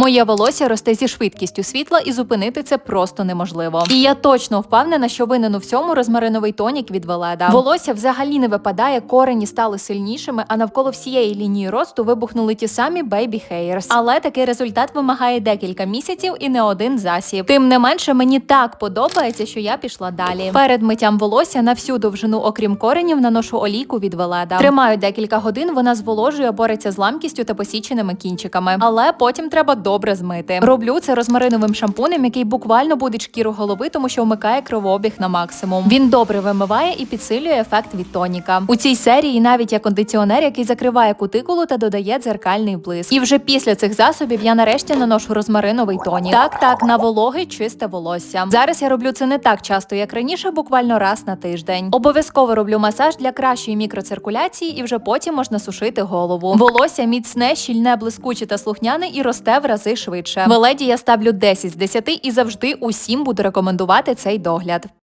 Моє волосся росте зі швидкістю світла, і зупинити це просто неможливо. І я точно впевнена, що винен у всьому розмариновий тонік від Веледа. Волосся взагалі не випадає, корені стали сильнішими, а навколо всієї лінії росту вибухнули ті самі baby hairs. Але такий результат вимагає декілька місяців і не один засіб. Тим не менше, мені так подобається, що я пішла далі. Перед миттям волосся на всю довжину, окрім коренів, наношу олійку від Веледа. Тримаю декілька годин, вона зволожує, бореться з ламкістю та посіченими кінчиками. Але потім треба добре змити. Роблю це розмариновим шампунем, який буквально буде шкіру голови, тому що вмикає кровообіг на максимум. Він добре вимиває і підсилює ефект від тоніка. У цій серії навіть є кондиціонер, який закриває кутикулу та додає дзеркальний блиск. І вже після цих засобів я нарешті наношу розмариновий тонік. Так, так, на вологе чисте волосся. Зараз я роблю це не так часто, як раніше, буквально раз на тиждень. Обов'язково роблю масаж для кращої мікроциркуляції, і вже потім можна сушити голову. Волосся міцне, щільне, блискуче та слухняне і росте в рази швидше. Веледі я ставлю 10 з 10 і завжди усім буду рекомендувати цей догляд.